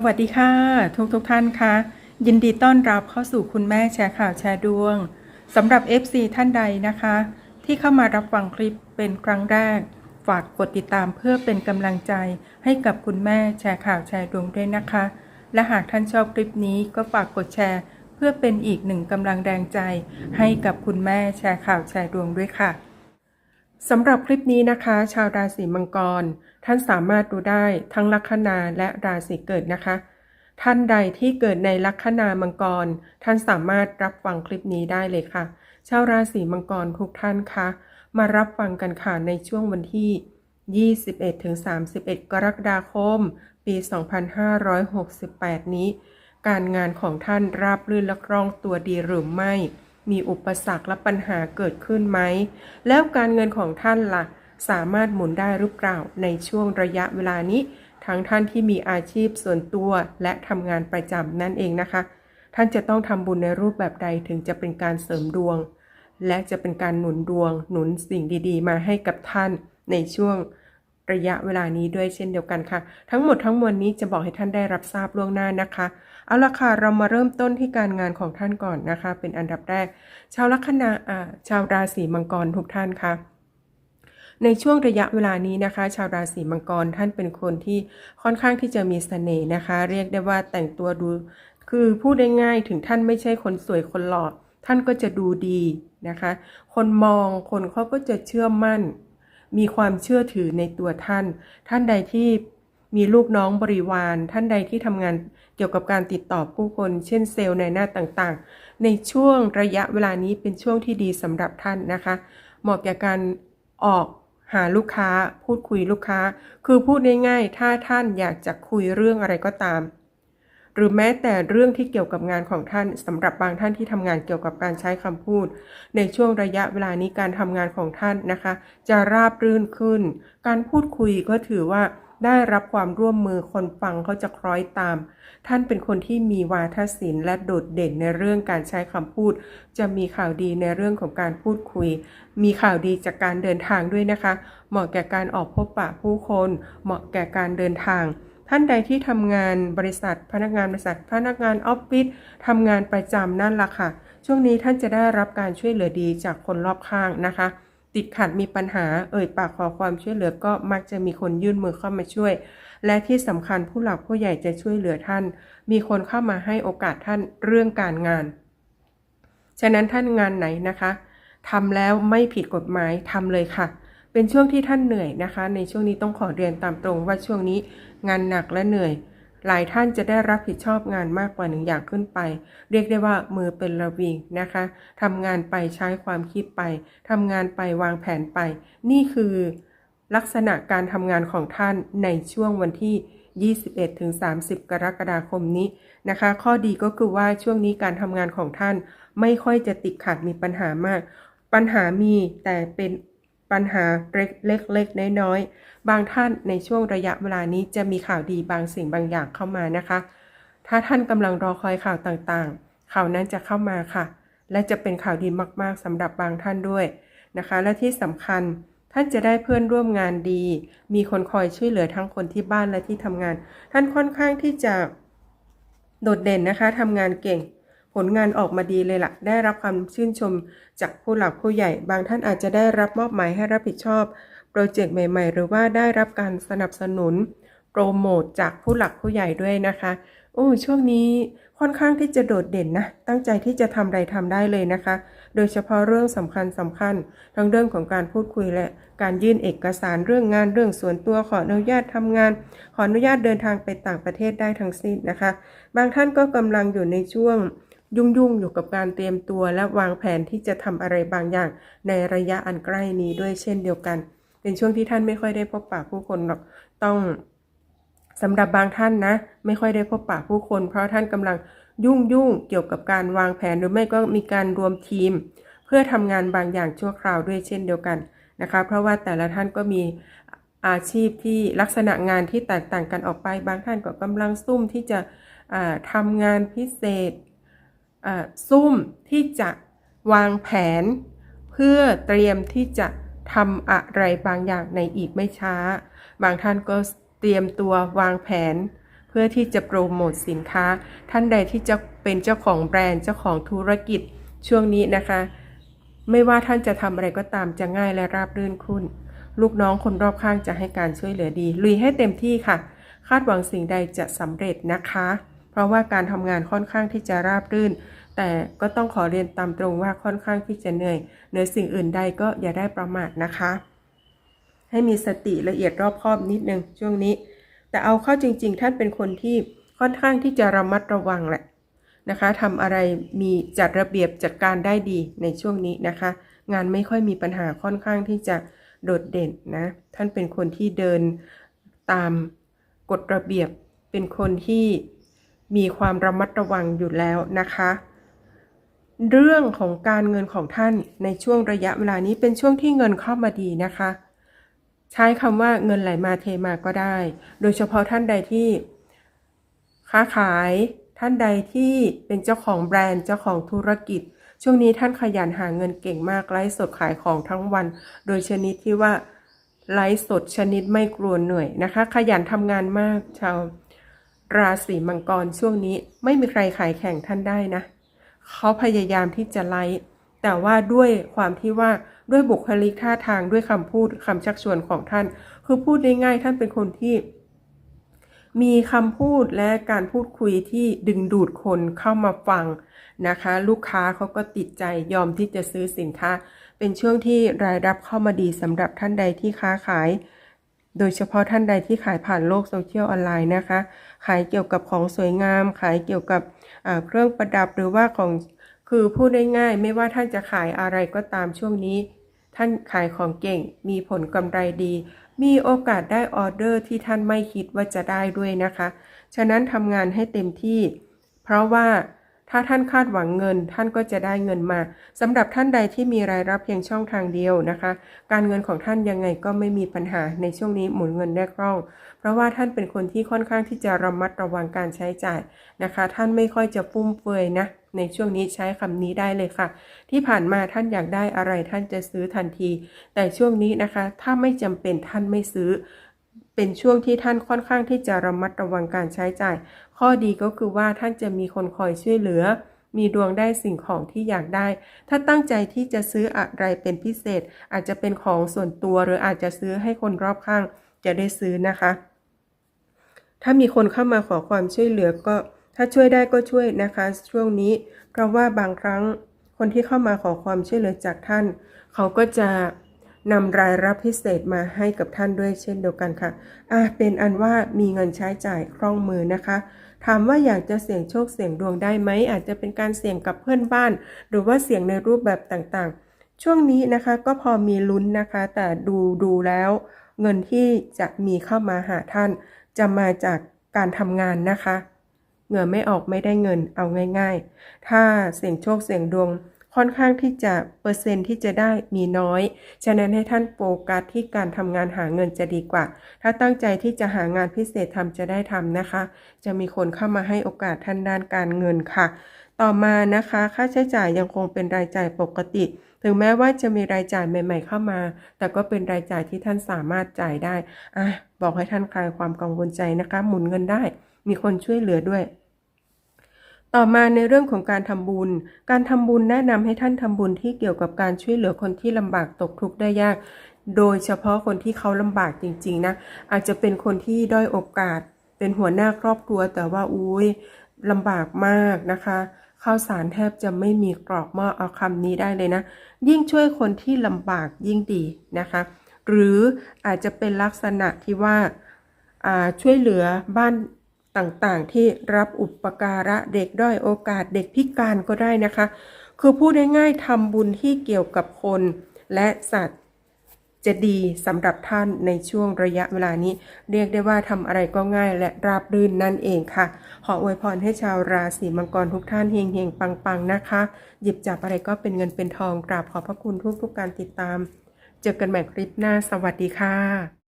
สวัสดีค่ะ ทุกทุกท่านคะยินดีต้อนรับเข้าสู่คุณแม่แชร์ข่าวแชร์ดวงสำหรับ FC ท่านใดนะคะ ที่เข้ามารับฟังคลิปเป็นครั้งแรก ฝากกดติดตามเพื่อเป็นกำลังใจให้กับคุณแม่แชร์ข่าวแชร์ดวงด้วยนะคะ และหากท่านชอบคลิปนี้ก็ฝากกดแชร์ เพื่อเป็นอีกหนึ่งกำลังแรงใจ ให้กับคุณแม่แชร์ข่าวแชร์ดวงด้วยค่ะ สำหรับคลิปนี้นะคะ ชาวราศีมังกร ท่านสามารถดูได้ทั้งลัคนาและราศีเกิดนะคะ ท่านใดที่เกิดในลัคนามังกร ท่านสามารถรับฟังคลิปนี้ได้เลยค่ะ ชาวราศีมังกรทุกท่านคะมารับฟังกันค่ะในช่วงวันที่ 21-31 กรกฎาคม ปี 2568 นี้ การงานของท่านราบรื่นและคล่องตัวดีหรือไม่ มีอุปสรรคและปัญหาเกิดขึ้นไหม แล้วการเงินของท่านล่ะ สามารถหมุนได้หรือเปล่าในช่วงระยะเวลานี้ ทั้งท่านที่มีอาชีพส่วนตัวและทำงานประจำนั่นเองนะคะ ท่านจะต้องทำบุญในรูปแบบใดถึงจะเป็นการเสริมดวง และจะเป็นการหนุนดวง หนุนสิ่งดี ๆ มาให้กับท่านในช่วง ระยะเวลานี้ด้วยเช่นเดียวกันค่ะ ทั้งหมดทั้งมวลนี้จะบอกให้ท่านได้รับทราบล่วงหน้านะคะ เอาละค่ะเรามาเริ่มต้นที่การงานของท่านก่อนนะคะ เป็นอันดับแรก ชาวลัคนาอ่าชาวราศีมังกรทุกท่านค่ะในช่วงระยะเวลานี้นะคะ ชาวราศีมังกรท่านเป็นคนที่ค่อนข้างที่จะมีเสน่ห์นะคะ เรียกได้ว่าแต่งตัวดู คือพูดได้ง่ายถึงท่านไม่ใช่คนสวยคนหล่อท่านก็จะดูดีนะคะ คนมองคนเขาก็จะเชื่อมั่น มีความเชื่อถือในตัวท่าน ท่านใดที่มีลูกน้องบริวาร ท่านใดที่ทำงานเกี่ยวกับการติดต่อผู้คน เช่นเซลล์ในหน้าต่างๆ ในช่วงระยะเวลานี้เป็นช่วงที่ดีสำหรับท่านนะคะ เหมาะแก่การออกหาลูกค้า พูดคุยลูกค้า คือพูดง่ายๆ ถ้าท่านอยากจะคุยเรื่องอะไรก็ตาม หรือแม้แต่เรื่องที่เกี่ยวกับงานของท่านสำหรับบางท่านที่ทำงานเกี่ยวกับการใช้คำพูด ในช่วงระยะเวลานี้การทำงานของท่านนะคะ จะราบรื่นขึ้น การพูดคุยก็ถือว่าได้รับความร่วมมือคนฟังเขาจะคล้อยตาม ท่านเป็นคนที่มีวาทศิลป์และโดดเด่นในเรื่องการใช้คำพูด จะมีข่าวดีในเรื่องของการพูดคุย มีข่าวดีจากการเดินทางด้วยนะคะ เหมาะแก่การออกพบปะผู้คน เหมาะแก่การเดินทาง ท่านใดที่ทำงานบริษัท พนักงานบริษัท พนักงานออฟฟิศทำงานประจำนั่นละค่ะ ช่วงนี้ท่านจะได้รับการช่วยเหลือดีจากคนรอบข้างนะคะ ติดขัดมีปัญหาเอ่ยปากขอความช่วยเหลือก็มักจะมีคนยื่นมือเข้ามาช่วย และที่สำคัญผู้หลักผู้ใหญ่จะช่วยเหลือท่าน มีคนเข้ามาให้โอกาสท่านเรื่องการงาน ฉะนั้นท่านงานไหนนะคะทำแล้วไม่ผิดกฎหมายทำเลยค่ะ เป็นช่วงที่ท่านเหนื่อยนะคะ ในช่วงนี้ต้องขอเรียนตามตรงว่าช่วงนี้งานหนักและเหนื่อย หลายท่านจะได้รับผิดชอบงานมากกว่าหนึ่งอย่างขึ้นไป เรียกได้ว่ามือเป็นระวิงนะคะทำงานไปใช้ความคิดไปทำงานไปวางแผนไป นี่คือลักษณะการทำงานของท่านในช่วงวันที่21ถึง30 กรกฎาคมนี้นะคะ ข้อดีก็คือว่าช่วงนี้การทำงานของท่านไม่ค่อยจะติดขัดมีปัญหามาก ปัญหามีแต่เป็น ปัญหาเล็กๆน้อยๆ บางท่านในช่วงระยะเวลานี้จะมีข่าวดีบางสิ่งบางอย่างเข้ามานะคะ ถ้าท่านกำลังรอคอยข่าวต่างๆ ข่าวนั้นจะเข้ามาค่ะ และจะเป็นข่าวดีมากๆสำหรับบางท่านด้วยนะคะ และที่สำคัญท่านจะได้เพื่อนร่วมงานดี มีคนคอยช่วยเหลือทั้งคนที่บ้านและที่ทำงาน ท่านค่อนข้างที่จะโดดเด่นนะคะทำงานเก่ง ลงานออกมาดีเลยละ่ะ ได้รับความชื่นชมจากผู้หลักผู้ใหญ่ บางท่านอาจจะได้รับมอบหมายให้รับผิดชอบ โปรเจกต์ใหม่ ๆ หรือว่าได้รับการสนับสนุน โปรโมทจากผู้หลักผู้ใหญ่ด้วยนะคะโอ้ช่วงนี้ค่อนข้างที่จะโดดเด่นนะ ตั้งใจที่จะทำอะไรทำได้เลยนะคะ โดยเฉพาะเรื่องสำคัญสำคัญ ทั้งเรื่องของการพูดคุยและการยื่นเอกสารเรื่องงานเรื่องส่วนตัวขออนุญาตทำงาน ขออนุญาตเดินทางไปต่างประเทศได้ทั้งสิ้นนะคะ บางท่านก็กำลังอยู่ในช่วง ยุ่งๆอยู่กับการเตรียมตัวและวางแผนที่จะทำอะไรบางอย่าง ในระยะอันใกล้นี้ด้วยเช่นเดียวกัน เป็นช่วงที่ท่านไม่ค่อยได้พบปะผู้คนหรอกต้องสำหรับบางท่านนะ ไม่ค่อยได้พบปะผู้คน เพราะท่านกำลังยุ่งยุ่งเกี่ยวกับการวางแผนหรือไม่ก็มีการรวมทีม เพื่อทำงานบางอย่างชั่วคราวด้วยเช่นเดียวกันนะคะ เพราะว่าแต่ละท่านก็มีอาชีพที่ลักษณะงานที่แตกต่างกันออกไป บางท่านก็กำลังซุ่มที่จะทำงานพิเศษ ซุ่มที่จะวางแผน เพื่อเตรียมที่จะทำอะไรบางอย่างในอีกไม่ช้า บางท่านก็เตรียมตัววางแผน เพื่อที่จะโปรโมทสินค้า ท่านใดที่จะเป็นเจ้าของแบรนด์เจ้าของธุรกิจช่วงนี้นะคะ ไม่ว่าท่านจะทำอะไรก็ตามจะง่ายและราบรื่นขึ้นลูกน้องคนรอบข้างจะให้การช่วยเหลือดี ลุยให้เต็มที่ค่ะ คาดหวังสิ่งใดจะสำเร็จนะคะ เพราะว่าการทำงานค่อนข้างที่จะราบรื่น แต่ก็ต้องขอเรียนตามตรงว่าค่อนข้างที่จะเหนื่อยเหนือสิ่งอื่นใดก็อย่าได้ประมาทนะคะ ให้มีสติละเอียดรอบคอบนิดนึงช่วงนี้ แต่เอาเข้าจริง ๆ ท่านเป็นคนที่ค่อนข้างที่จะระมัดระวังแหละนะคะทำอะไรมีจัดระเบียบจัดการได้ดีในช่วงนี้นะคะ งานไม่ค่อยมีปัญหาค่อนข้างที่จะโดดเด่นนะ ท่านเป็นคนที่เดินตามกฎระเบียบเป็นคนที่ มีความระมัดระวังอยู่แล้วนะคะ เรื่องของการเงินของท่านในช่วงระยะเวลานี้เป็นช่วงที่เงินเข้ามาดีนะคะ ใช้คำว่าเงินไหลมาเทมาก็ได้ โดยเฉพาะท่านใดที่ค้าขายท่านใดที่เป็นเจ้าของแบรนด์เจ้าของธุรกิจ ช่วงนี้ท่านขยันหาเงินเก่งมากไลฟ์สดขายของทั้งวัน โดยชนิดที่ว่าไลฟ์สดชนิดไม่กลัวเหนื่อยนะคะ ขยันทำงานมากชาว ราศีมังกรช่วงนี้ไม่มีใครขายแข่งท่านได้นะเขาพยายามที่จะไลฟ์แต่ว่าด้วยความที่ว่าด้วยบุคลิกท่าทางด้วยคำพูดคำชักชวนของท่าน คือพูดง่ายๆท่านเป็นคนที่ มีคำพูดและการพูดคุยที่ดึงดูดคนเข้ามาฟังนะคะ ลูกค้าเขาก็ติดใจยอมที่จะซื้อสินค้า เป็นช่วงที่รายรับเข้ามาดีสำหรับท่านใดที่ค้าขาย โดยเฉพาะท่านใดที่ขายผ่านโลกโซเชียลออนไลน์นะคะ ขายเกี่ยวกับของสวยงาม ขายเกี่ยวกับเครื่องประดับหรือว่าของคือพูดได้ง่ายไม่ว่าท่านจะขายอะไรก็ตามช่วงนี้ ท่านขายของเก่ง มีผลกำไรดี มีโอกาสได้ออเดอร์ที่ท่านไม่คิดว่าจะได้ด้วยนะคะ ฉะนั้นทำงานให้เต็มที่ เพราะว่า ถ้าท่านคาดหวังเงิน ท่านก็จะได้เงินมาสำหรับท่านใดที่มีรายรับเพียงช่องทางเดียวนะคะ การเงินของท่านยังไงก็ไม่มีปัญหาในช่วงนี้หมุนเงินได้คล่อง เพราะว่าท่านเป็นคนที่ค่อนข้างที่จะระมัดระวังการใช้จ่ายนะคะ ท่านไม่ค่อยจะฟุ่มเฟือยนะในช่วงนี้ใช้คำนี้ได้เลยค่ะ ที่ผ่านมาท่านอยากได้อะไรท่านจะซื้อทันที แต่ช่วงนี้นะคะ ถ้าไม่จำเป็นท่านไม่ซื้อ เป็นช่วงที่ท่านค่อนข้างที่จะระมัดระวังการใช้จ่าย ข้อดีก็คือว่าท่านจะมีคนคอยช่วยเหลือ มีดวงได้สิ่งของที่อยากได้ ถ้าตั้งใจที่จะซื้ออะไรเป็นพิเศษ อาจจะเป็นของส่วนตัวหรืออาจจะซื้อให้คนรอบข้างจะได้ซื้อนะคะ ถ้ามีคนเข้ามาขอความช่วยเหลือก็ถ้าช่วยได้ก็ช่วยนะคะ ช่วงนี้ เพราะว่าบางครั้งคนที่เข้ามาขอความช่วยเหลือจากท่าน เขาก็จะ นำรายรับพิเศษมาให้กับท่านด้วยเช่นเดียวกันค่ะอะเป็นอันว่ามีเงินใช้จ่ายคล่องมือนะคะ ถามว่าอยากจะเสี่ยงโชคเสี่ยงดวงได้ไหม อาจจะเป็นการเสี่ยงกับเพื่อนบ้าน หรือว่าเสี่ยงในรูปแบบต่างๆ ช่วงนี้นะคะก็พอมีลุ้นนะคะ แต่ดูดูแล้ว เงินที่จะมีเข้ามาหาท่าน จะมาจากการทำงานนะคะ เงื่อไม่ออกไม่ได้เงินเอาง่าย ๆ ถ้าเสี่ยงโชคเสี่ยงดวง ค่อนข้างที่จะเปอร์เซ็นต์ที่จะได้มีน้อย ฉะนั้นให้ท่านโฟกัสที่การทำงานหาเงินจะดีกว่า ถ้าตั้งใจที่จะหางานพิเศษทำจะได้ทำนะคะ จะมีคนเข้ามาให้โอกาสท่านด้านการเงินค่ะ ต่อมานะคะ ค่าใช้จ่ายยังคงเป็นรายจ่ายปกติถึงแม้ว่าจะมีรายจ่ายใหม่ ๆ เข้ามา แต่ก็เป็นรายจ่ายที่ท่านสามารถจ่ายได้อะบอกให้ท่านคลายความกังวลใจนะคะ หมุนเงินได้ มีคนช่วยเหลือด้วย ต่อมาในเรื่องของการทำบุญ การทำบุญแนะนำให้ท่านทำบุญที่เกี่ยวกับการช่วยเหลือคนที่ลำบากตกทุกข์ได้ยาก โดยเฉพาะคนที่เขาลำบากจริง ๆ นะ อาจจะเป็นคนที่ด้อยโอกาส เป็นหัวหน้าครอบครัว แต่ว่าอุ้ยลำบากมากนะคะข้าวสารแทบจะไม่มีกรอกหม้อเอาคำนี้ได้เลยนะ ยิ่งช่วยคนที่ลำบากยิ่งดีนะคะ หรืออาจจะเป็นลักษณะที่ว่าอ่าช่วยเหลือบ้าน ต่างๆ ที่รับอุปการะเด็กด้อยโอกาสเด็กพิการก็ได้นะคะ คือพูดง่ายๆทำบุญที่เกี่ยวกับคนและสัตว์จะดีสำหรับท่านในช่วงระยะเวลานี้ เรียกได้ว่าทำอะไรก็ง่ายและราบรื่นนั่นเองค่ะ ขออวยพรให้ชาวราศีมังกรทุกท่านเฮงๆปังๆนะคะ หยิบจับอะไรก็เป็นเงินเป็นทองกราบขอบพระคุณทุกๆการติดตาม เจอกันใหม่คลิปหน้าสวัสดีค่ะ